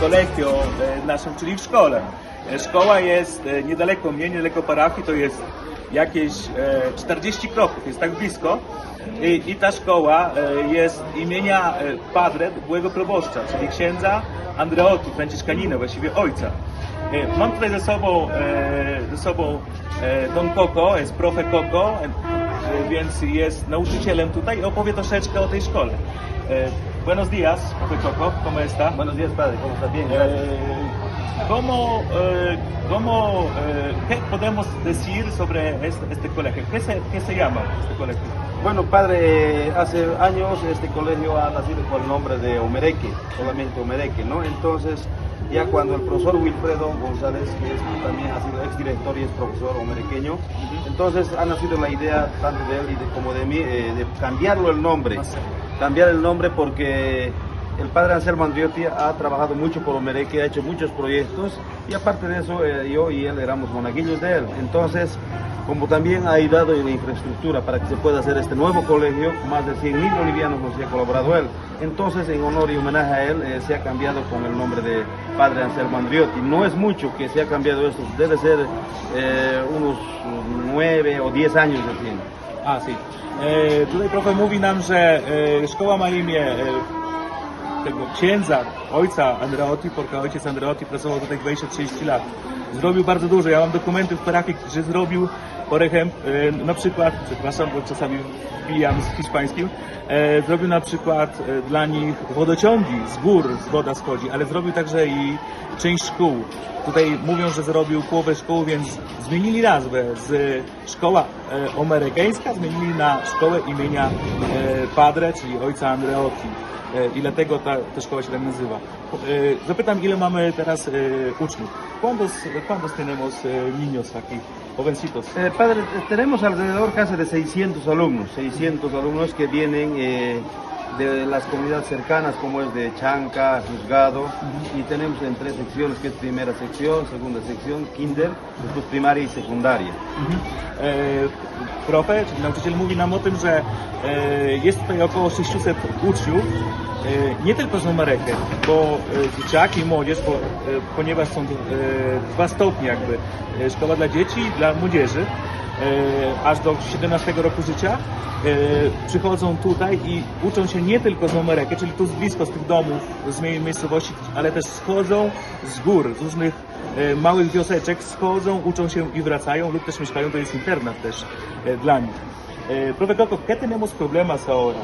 kolegio e, naszym, czyli w szkole. E, Szkoła jest e, niedaleko mnie, niedaleko parafii, to jest jakieś e, 40 kroków, jest tak blisko. I, i ta szkoła e, jest imienia e, Padre, byłego proboszcza, czyli księdza Andreotti, franciszkanina, właściwie ojca. E, Mam tutaj ze sobą, e, ze sobą e, Don Coco, jest profe Coco, e, więc jest nauczycielem tutaj i opowie troszeczkę o tej szkole. Buenos días, profe Coco, ¿cómo está? Buenos días, padre. ¿Cómo está? Bien, gracias. Eh, ¿Cómo, eh, cómo, eh, qué podemos decir sobre este, este colegio? ¿Qué se, ¿Qué se llama este colegio? Bueno, padre, hace años este colegio ha nacido con el nombre de Omereque, solamente Omereque, ¿no? Entonces, ya cuando el profesor Wilfredo González, que es, también ha sido exdirector y es profesor omerequeño, entonces ha nacido la idea tanto de él y de- como de mí eh, de cambiarlo el nombre. Cambiar el nombre porque el padre Anselmo Andriotti ha trabajado mucho por Omereque, ha hecho muchos proyectos y aparte de eso eh, yo y él éramos monaguillos de él. Entonces, como también ha ayudado en la infraestructura para que se pueda hacer este nuevo colegio, más de 100.000 bolivianos nos ha colaborado él. Entonces, en honor y homenaje a él, eh, se ha cambiado con el nombre de Padre Anselmo Andriotti. No es mucho que se ha cambiado esto, debe ser eh, unos 9 o 10 años recién. A, sí. E, tutaj profe mówi nam, że e, szkoła ma imię e, tego księdza, ojca Andreotti, porque ojciec Andreotti pracował tutaj 20-30 lat. Zrobił bardzo dużo. Ja mam dokumenty w parafii, że zrobił, ejemplo, e, na przykład, przepraszam, bo czasami wbijam z hiszpańskim, e, zrobił na przykład e, dla nich wodociągi z gór, z woda schodzi, ale zrobił także i część szkół. Tutaj mówią, że zrobił połowę szkół, więc zmienili nazwę z szkoła e, amerykańska, zmienili na szkołę imienia Padre, czyli ojca Andreotti. E, I dlatego ta, ta szkoła się tak nazywa. E, Zapytam, ile mamy teraz e, uczniów. ¿Cuántos, cuántos tenemos niños aquí? Jovencitos. Eh, padre, tenemos alrededor casi de 600 alumnos, 600 alumnos que vienen eh, de las comunidades cercanas como es de Chanca, Juzgado, y tenemos en tres secciones, que es primera sección, segunda sección, kinder, después primaria y secundaria. E, Profe, czyli nauczyciel mówi nam o tym, że e, jest tutaj około 600 uczniów, e, nie tylko z numerekę, bo e, dzieciaki i młodzież, bo, e, ponieważ są e, dwa stopnie jakby, e, szkoła dla dzieci i dla młodzieży, aż do 17 roku życia, e, przychodzą tutaj i uczą się nie tylko z numerekę, czyli tu z blisko z tych domów, z miejscowości, ale też schodzą z gór, z różnych e, małych wioseczek, schodzą, uczą się i wracają lub też mieszkają, to jest internat też e, dla nich. E, Profe Coco, ¿qué tenemos problemas ahora?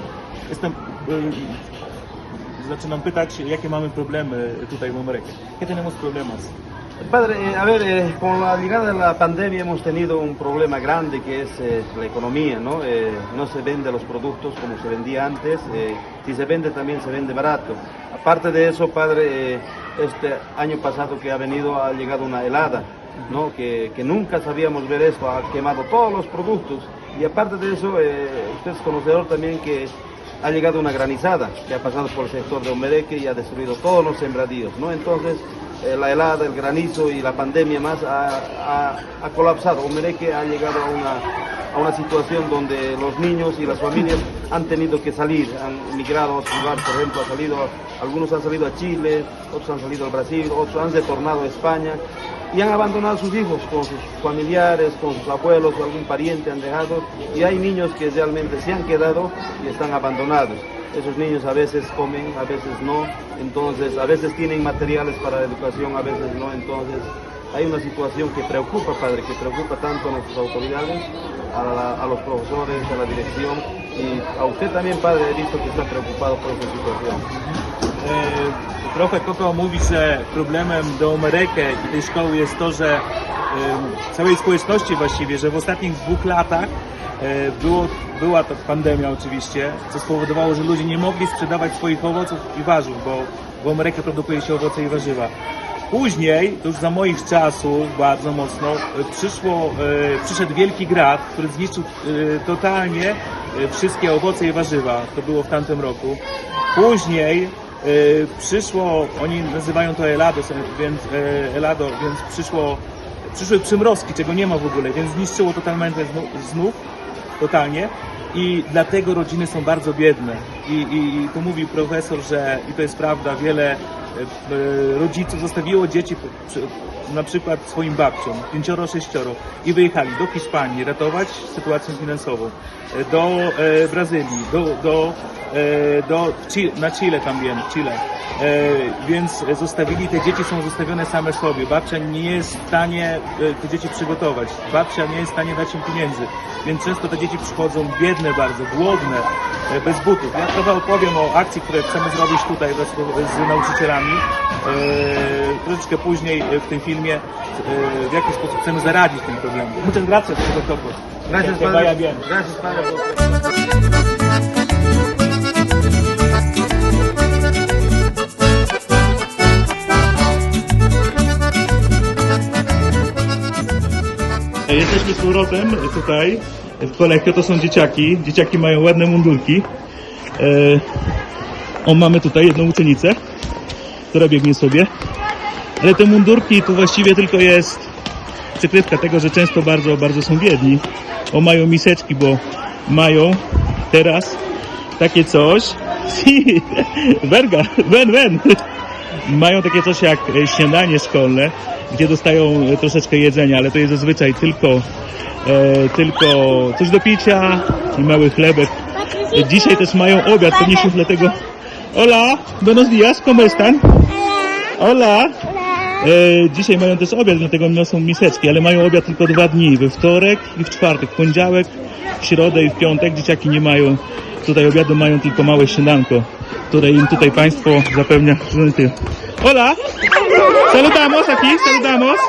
Jestem, e, zaczynam pytać, jakie mamy problemy tutaj w Ameryce. ¿Qué tenemos problemas? Padre, eh, a ver, eh, con la llegada de la pandemia hemos tenido un problema grande que es la economía, ¿no? Eh, no se vende los productos como se vendía antes, si se vende también se vende barato. Aparte de eso, padre, este año pasado que ha venido ha llegado una helada, ¿no? Que, que nunca sabíamos ver esto, ha quemado todos los productos. Y aparte de eso, usted es conocedor también que ha llegado una granizada que ha pasado por el sector de Omereque y ha destruido todos los sembradíos, ¿no? Entonces, la helada, el granizo y la pandemia más ha, ha- ha colapsado. Omereque ha llegado a una, a una situación donde los niños y las familias han tenido que salir, han migrado a otro lugar, por ejemplo, ha salido, algunos han salido a Chile, otros han salido al Brasil, otros han retornado a España y han abandonado a sus hijos con sus familiares, con sus abuelos o algún pariente han dejado y hay niños que realmente se han quedado y están abandonados. Esos niños a veces comen, a veces no, entonces a veces tienen materiales para la educación, a veces no, entonces hay una situación que preocupa, padre, que preocupa tanto a nuestras autoridades, a, los profesores, a la dirección. Y a usted también, padre, he visto que está preocupado por esa situación. E, Profe Koko mówi, że problemem do tej szkoły jest to, że całej społeczności właściwie, że w ostatnich dwóch latach e, było, była to pandemia oczywiście, co spowodowało, że ludzie nie mogli sprzedawać swoich owoców i warzyw, bo w Ameryce produkuje się owoce i warzywa. Później, to już za moich czasów bardzo mocno, e, przyszło, przyszedł wielki grad, który zniszczył totalnie wszystkie owoce i warzywa. To było w tamtym roku. Później przyszło, oni nazywają to Elado, więc, Elado, więc przyszło, przyszły przymrozki, czego nie ma w ogóle, więc zniszczyło totalmente znów, totalnie i dlatego rodziny są bardzo biedne. I, i, i tu mówi profesor, że i to jest prawda, wiele rodziców zostawiło dzieci na przykład swoim babciom, pięcioro, sześcioro i wyjechali do Hiszpanii ratować sytuację finansową, e, do e, Brazylii, do, do, e, do na Chile tam wiem, Chile. E, więc zostawili, te dzieci są zostawione same sobie. Babcia nie jest w stanie e, te dzieci przygotować. Babcia nie jest w stanie dać im pieniędzy. Więc często te dzieci przychodzą biedne bardzo, głodne, e, bez butów. Ja trochę opowiem o akcji, które chcemy zrobić tutaj z nauczycielami. E, troszeczkę później w tym filmie, e, w jaki sposób chcemy zaradzić tym problemom. Muchas gracias, doctor. Gracias, padre. Gracias, padre. Jesteśmy z powrotem tutaj w Kolekio, to są dzieciaki. Dzieciaki mają ładne mundurki. E, o, mamy tutaj jedną uczennicę, która biegnie sobie. Ale te mundurki tu właściwie tylko jest przykrywka tego, że często bardzo, bardzo są biedni. O, mają miseczki, bo mają teraz takie coś. Si, Verga, wen, wen. Mają takie coś jak śniadanie szkolne, gdzie dostają troszeczkę jedzenia, ale to jest zazwyczaj tylko, e, tylko coś do picia i mały chlebek. Dzisiaj też mają obiad, pewnie dlatego... Hola, buenos días, ¿cómo están? Hola. E, dzisiaj mają też obiad, dlatego niosą miseczki, ale mają obiad tylko dwa dni, we wtorek i w czwartek, w poniedziałek, w środę i w piątek. Dzieciaki nie mają tutaj obiadu, mają tylko małe śniadanko, które im tutaj państwo zapewnia. Hola, saludamos aquí, saludamos,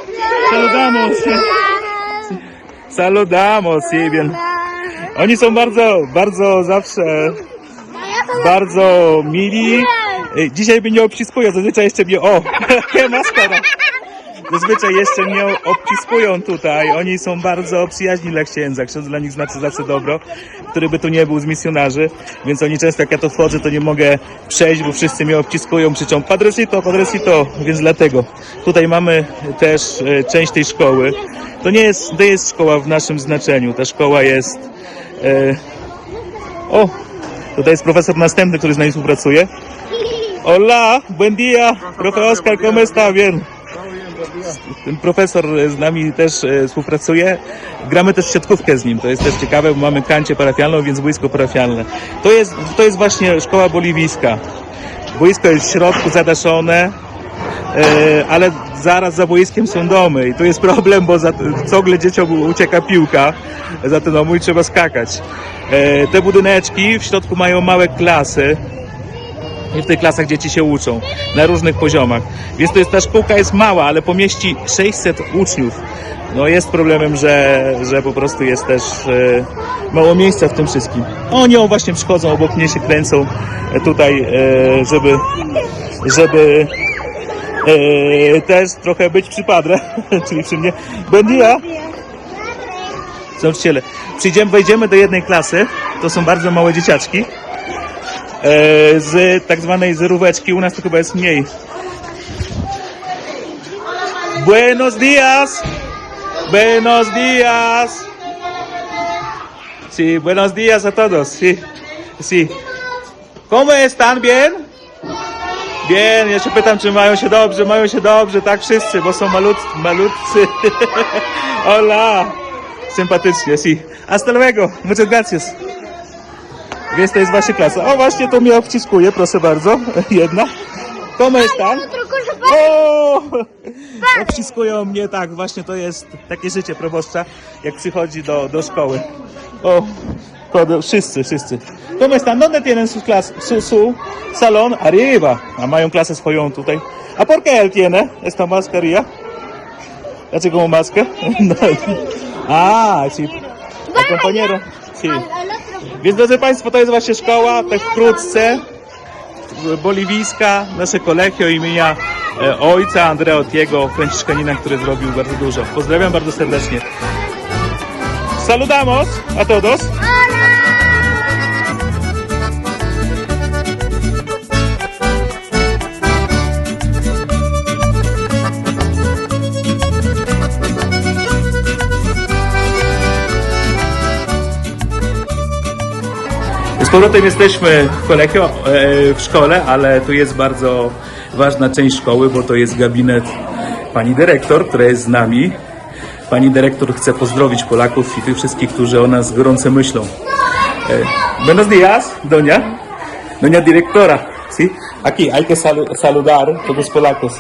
saludamos. Saludamos, sí, bien. Oni są bardzo, bardzo zawsze bardzo mili. Dzisiaj mnie nie obciskują, zazwyczaj jeszcze mnie, o, maskara. Zazwyczaj jeszcze mnie obciskują tutaj. Oni są bardzo przyjaźni dla księdza. Ksiądz dla nich znaczy zawsze dobro, który by tu nie był z misjonarzy. Więc oni często jak ja to wchodzę, to nie mogę przejść, bo wszyscy mnie obciskują, krzyczą padresito, padresito, więc dlatego. Tutaj mamy też e, część tej szkoły. To nie jest, to jest szkoła w naszym znaczeniu. Ta szkoła jest... E, o, Tutaj jest profesor następny, który z nami współpracuje. Hola, buen día, profe Oscar, ¿cómo está? Bien. Ten profesor z nami też e, współpracuje. Gramy też siatkówkę z nim, to jest też ciekawe, bo mamy kancię parafialną, więc boisko parafialne. To jest, to jest właśnie szkoła boliwijska. Boisko jest w środku zadaszone, ale zaraz za boiskiem są domy i tu jest problem, bo za, ciągle dzieciom ucieka piłka za ten dom i trzeba skakać. E, te budyneczki w środku mają małe klasy i w tych klasach dzieci się uczą na różnych poziomach. Więc to jest, ta szkółka jest mała, ale pomieści 600 uczniów. No jest problemem, że, że po prostu jest też e, mało miejsca w tym wszystkim. Oni o właśnie przychodzą, obok mnie się kręcą e, tutaj, e, żeby, żeby e, też trochę być przy padre, czyli przy mnie. Buen dia. Nauczyciele. Przyjdziemy, wejdziemy do jednej klasy, to są bardzo małe dzieciaczki, e, z tak zwanej zeróweczki, u nas to chyba jest mniej. Buenos días! Buenos días! Sí, buenos días a todos, sí, sí. ¿Cómo están? ¿Bien? Bien, ja się pytam, czy mają się dobrze, mają się dobrze, tak wszyscy, bo są malut, malutcy. Hola! Sympatycznie, si. Hasta luego, muchas gracias. Więc to jest właśnie klasa. O, właśnie to mnie obciskuje, proszę bardzo. Jedna. ¿Cómo están? O! Obciskują mnie, tak, właśnie to jest takie życie proboszcza, jak przychodzi do, do szkoły. O, wszyscy, wszyscy. ¿Cómo están? ¿Dónde tienen su, klas, su, su salón? Arriba. A mają klasę swoją tutaj. ¿A por qué él tiene esta mascarilla? Dlaczego ma maskę? No. A, sí. El compañero. Sí. Więc drodzy Państwo, to jest właśnie szkoła, tak wkrótce, boliwijska, nasze kolegio imienia e, ojca Andrea Otiego, franciszkanina, który zrobił bardzo dużo. Pozdrawiam bardzo serdecznie. Saludamos a todos. Powrotem jesteśmy w kolegio, e, w szkole, ale tu jest bardzo ważna część szkoły, bo to jest gabinet pani dyrektor, która jest z nami. Pani dyrektor chce pozdrowić Polaków i tych wszystkich, którzy o nas gorąco myślą. Eh, buenos días, doña. Doña directora, ¿sí? Aquí hay que salu- saludar todos polacos.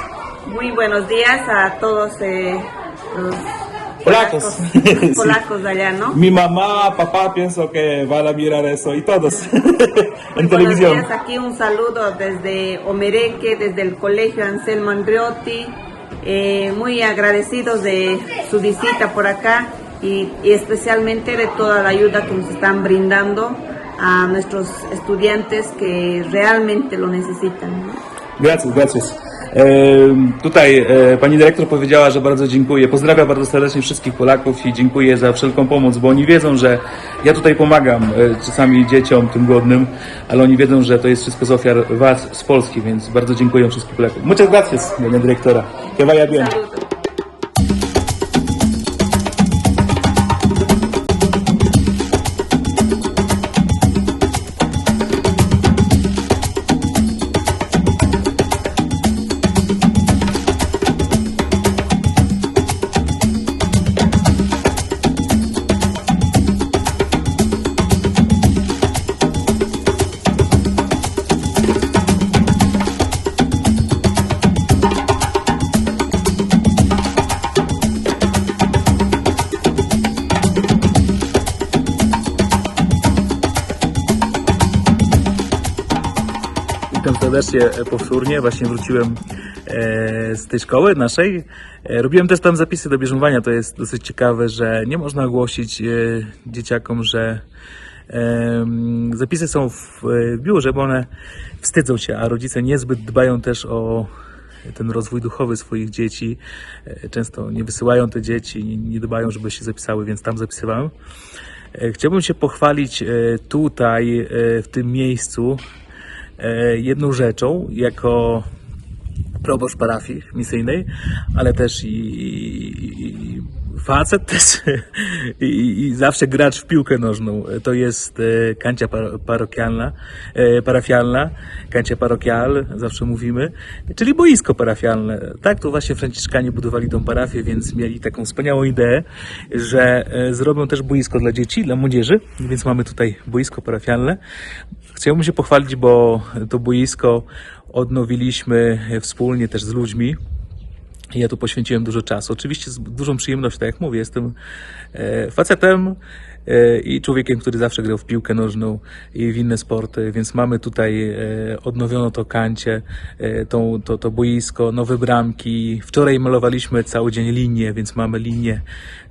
Muy buenos días a todos eh, los Polacos. polacos, polacos de allá, ¿no? Mi mamá, papá pienso que van a mirar eso y todos en Buenos televisión. días, aquí un saludo desde Omereque, desde el Colegio Anselmo Andreotti, eh, muy agradecidos de su visita por acá y, y especialmente de toda la ayuda que nos están brindando a nuestros estudiantes que realmente lo necesitan. ¿no? Gracias, gracias. Tutaj e, pani dyrektor powiedziała, że bardzo dziękuję. Pozdrawia bardzo serdecznie wszystkich Polaków i dziękuję za wszelką pomoc, bo oni wiedzą, że ja tutaj pomagam e, czasami dzieciom, tym głodnym, ale oni wiedzą, że to jest wszystko z ofiar was z Polski, więc bardzo dziękuję wszystkim Polakom. Muchas gracias, pani dyrektora. Que vaya bien. Serdecznie powtórnie. Właśnie wróciłem e, z tej szkoły naszej. E, robiłem też tam zapisy do bierzmowania. To jest dosyć ciekawe, że nie można ogłosić e, dzieciakom, że zapisy są w, biurze, bo one wstydzą się, a rodzice niezbyt dbają też o ten rozwój duchowy swoich dzieci. E, Często nie wysyłają te dzieci, nie, dbają, żeby się zapisały, więc tam zapisywałem. E, Chciałbym się pochwalić e, tutaj, e, w tym miejscu, e, jedną rzeczą, jako proboszcz parafii misyjnej, ale też i, i, i facet też i, i zawsze gracz w piłkę nożną. To jest e, kancia par- parokialna, e, parafialna, kancia parokial, zawsze mówimy, czyli boisko parafialne. Tak, to właśnie Franciszkanie budowali tą parafię, więc mieli taką wspaniałą ideę, że e, zrobią też boisko dla dzieci, dla młodzieży, więc mamy tutaj boisko parafialne. Chciałbym się pochwalić, bo to boisko odnowiliśmy wspólnie też z ludźmi. Ja tu poświęciłem dużo czasu. Oczywiście z dużą przyjemnością, tak jak mówię, jestem e, facetem i człowiekiem, który zawsze grał w piłkę nożną i w inne sporty, więc mamy tutaj e, odnowiono to kancie, e, tą, to, to boisko, nowe bramki. Wczoraj malowaliśmy cały dzień linię, więc mamy linię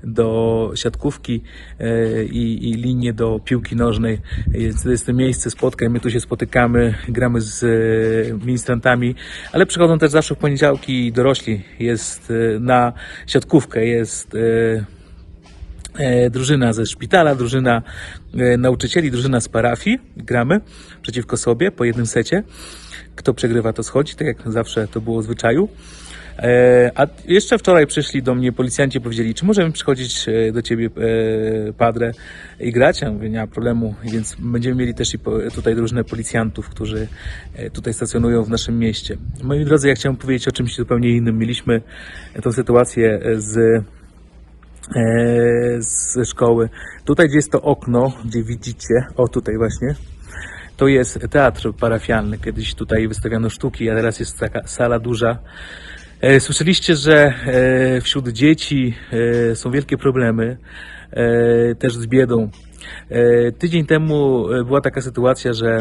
do siatkówki e, i, i linię do piłki nożnej. Jest, to jest to miejsce spotkań, my tu się spotykamy, gramy z e, ministrantami, ale przychodzą też zawsze w poniedziałki dorośli. Jest e, na siatkówkę, jest e, e, drużyna ze szpitala, drużyna e, nauczycieli, drużyna z parafii. Gramy przeciwko sobie po jednym secie. Kto przegrywa, to schodzi, tak jak zawsze to było w zwyczaju. E, A jeszcze wczoraj przyszli do mnie policjanci i powiedzieli, czy możemy przychodzić e, do ciebie, e, padre, i grać? Ja mówię, nie ma problemu, więc będziemy mieli też i tutaj drużynę policjantów, którzy e, tutaj stacjonują w naszym mieście. Moi drodzy, ja chciałem powiedzieć o czymś zupełnie innym. Mieliśmy tą sytuację z e, z szkoły. Tutaj, gdzie jest to okno, gdzie widzicie, o tutaj właśnie, to jest teatr parafialny. Kiedyś tutaj wystawiano sztuki, a teraz jest taka sala duża. E, Słyszeliście, że e, wśród dzieci e, są wielkie problemy, też z biedą. E, Tydzień temu e, była taka sytuacja, że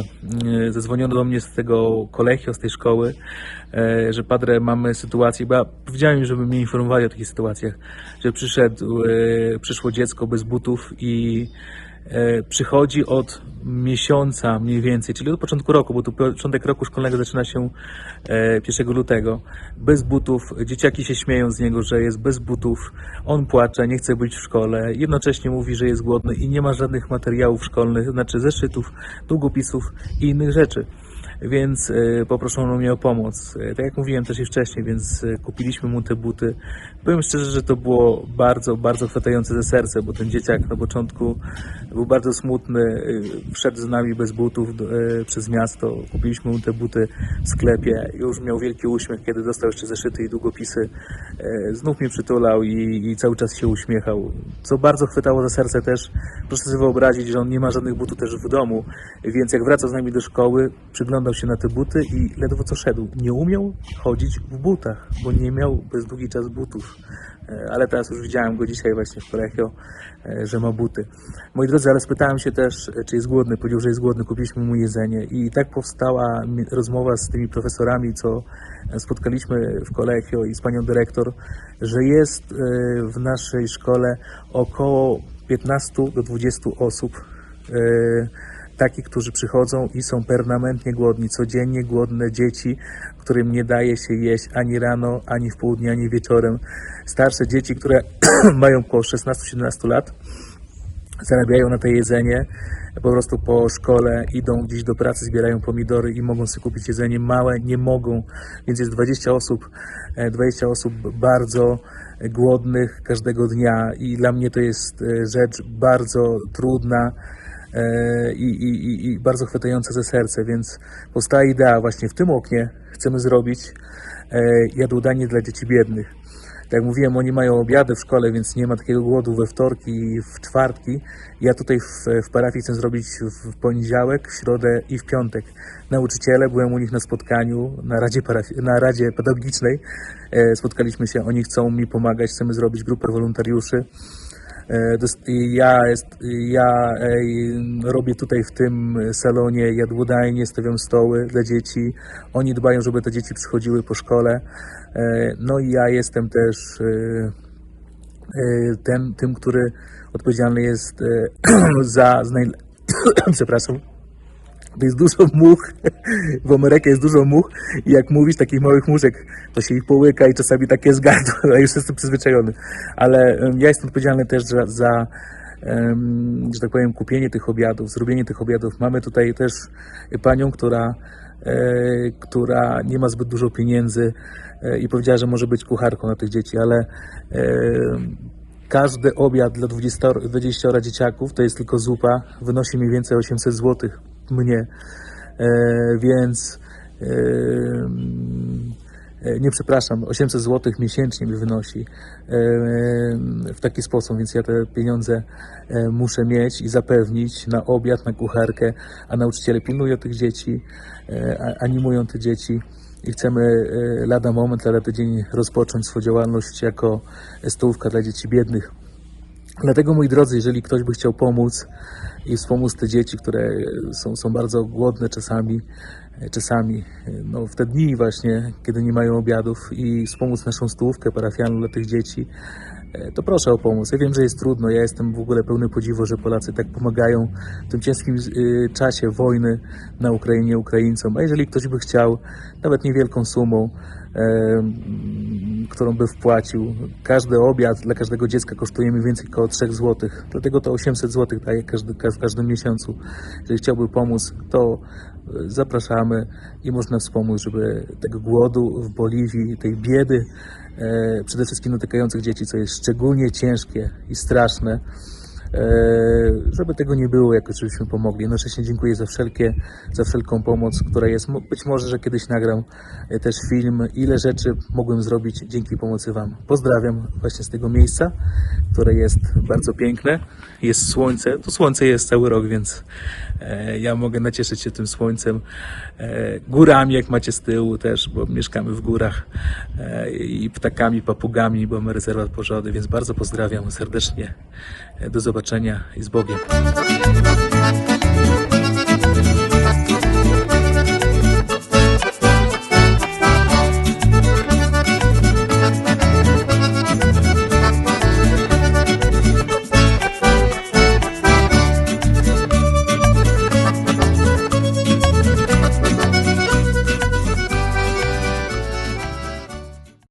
zadzwoniono do mnie z tego kolegium, z tej szkoły, e, że padre mamy sytuację, bo ja powiedziałem żeby mnie informowali o takich sytuacjach, że przyszedł, e, przyszło dziecko bez butów i e, przychodzi od miesiąca mniej więcej, czyli od początku roku, bo tu początek roku szkolnego zaczyna się e, 1 lutego, bez butów, dzieciaki się śmieją z niego, że jest bez butów, on płacze, nie chce być w szkole, jednocześnie mówi, że jest głodny i nie ma żadnych materiałów szkolnych, znaczy zeszytów, długopisów i innych rzeczy. Więc e, poproszono mnie o pomoc. E, Tak jak mówiłem też i wcześniej, więc e, kupiliśmy mu te buty. Powiem szczerze, że to było bardzo, bardzo chwytające za serce, bo ten dzieciak na początku był bardzo smutny, wszedł z nami bez butów przez miasto, kupiliśmy mu te buty w sklepie, już miał wielki uśmiech, kiedy dostał jeszcze zeszyty i długopisy, znów mnie przytulał i, i cały czas się uśmiechał, co bardzo chwytało za serce też, proszę sobie wyobrazić, że on nie ma żadnych butów też w domu, więc jak wracał z nami do szkoły, się na te buty i ledwo co szedł. Nie umiał chodzić w butach, bo nie miał przez długi czas butów. E, Ale teraz już widziałem go dzisiaj właśnie w Colegio, e, że ma buty. Moi drodzy, ale spytałem się też, e, czy jest głodny. Powiedział, że jest głodny, kupiliśmy mu jedzenie. I tak powstała rozmowa z tymi profesorami, co spotkaliśmy w Colegio i z panią dyrektor, że jest w naszej szkole około 15 do 20 osób takich, którzy przychodzą i są permanentnie głodni, codziennie głodne dzieci, którym nie daje się jeść ani rano, ani w południe, ani wieczorem. Starsze dzieci, które mają około 16-17 lat, zarabiają na to jedzenie, po prostu po szkole idą gdzieś do pracy, zbierają pomidory i mogą sobie kupić jedzenie. Małe nie mogą, więc jest 20 osób, e, 20 osób bardzo głodnych każdego dnia i dla mnie to jest e, rzecz bardzo trudna e, i, i, i- i bardzo chwytająca za serce, więc powstała idea właśnie w tym oknie chcemy zrobić e, jadłodanie dla dzieci biednych. Tak jak mówiłem, oni mają obiady w szkole, więc nie ma takiego głodu we wtorki i w czwartki. Ja tutaj w, w parafii chcę zrobić w poniedziałek, w środę i w piątek. Nauczyciele, byłem u nich na spotkaniu, na Radzie, na radzie Pedagogicznej. E, spotkaliśmy się, oni chcą mi pomagać, chcemy zrobić grupę wolontariuszy. E, Ja, ja robię tutaj w tym salonie jadłodajnie, stawiam stoły dla dzieci. Oni dbają, żeby te dzieci przychodziły po szkole. E, No i ja jestem też e, ten, tym, który odpowiedzialny jest za znaj... przepraszam. To jest dużo much, w Ameryce jest dużo much i jak mówisz takich małych muszek, to się ich połyka i czasami takie zgardło, a już jestem przyzwyczajony. Ale ja jestem odpowiedzialny też za, za że tak powiem, kupienie tych obiadów, zrobienie tych obiadów. Mamy tutaj też panią, która, e, która nie ma zbyt dużo pieniędzy e, i powiedziała, że może być kucharką na tych dzieci, ale każdy obiad dla 20, 20 dzieciaków, to jest tylko zupa, wynosi mniej więcej 800 zł mnie, e, więc e, e, nie przepraszam, 800 zł miesięcznie mi wynosi w taki sposób, więc ja te pieniądze muszę mieć i zapewnić na obiad, na kucharkę, a nauczyciele pilnują tych dzieci, animują te dzieci i chcemy lada moment, lada tydzień rozpocząć swoją działalność jako stołówka dla dzieci biednych. Dlatego, moi drodzy, jeżeli ktoś by chciał pomóc i wspomóc te dzieci, które są, są bardzo głodne czasami, czasami no, w te dni właśnie, kiedy nie mają obiadów i wspomóc naszą stołówkę parafialną dla tych dzieci, e, to proszę o pomoc. Ja wiem, że jest trudno, ja jestem w ogóle pełny podziwu, że Polacy tak pomagają w tym ciężkim y, czasie wojny na Ukrainie Ukraińcom. A jeżeli ktoś by chciał, nawet niewielką sumą, e, którą by wpłacił. Każdy obiad dla każdego dziecka kosztuje mniej więcej około 3 zł. Dlatego to 800 zł daje każdy, ka- w każdym miesiącu. Jeżeli chciałby pomóc, to e, zapraszamy i można wspomóc, żeby tego głodu w Boliwii, tej biedy, e, przede wszystkim dotykających dzieci, co jest szczególnie ciężkie i straszne, żeby tego nie było, jakoś żebyśmy pomogli. Jednocześnie dziękuję za wszelkie, za wszelką pomoc, która jest. Być może, że kiedyś nagram e, też film, ile rzeczy mogłem zrobić dzięki pomocy Wam. Pozdrawiam właśnie z tego miejsca, które jest bardzo piękne. Jest słońce, to słońce jest cały rok, więc e, ja mogę nacieszyć się tym słońcem. E, górami, jak macie z tyłu też, bo mieszkamy w górach e, i ptakami, papugami, bo mamy rezerwat pożody, więc bardzo pozdrawiam serdecznie. Do zobaczenia i z Bogiem.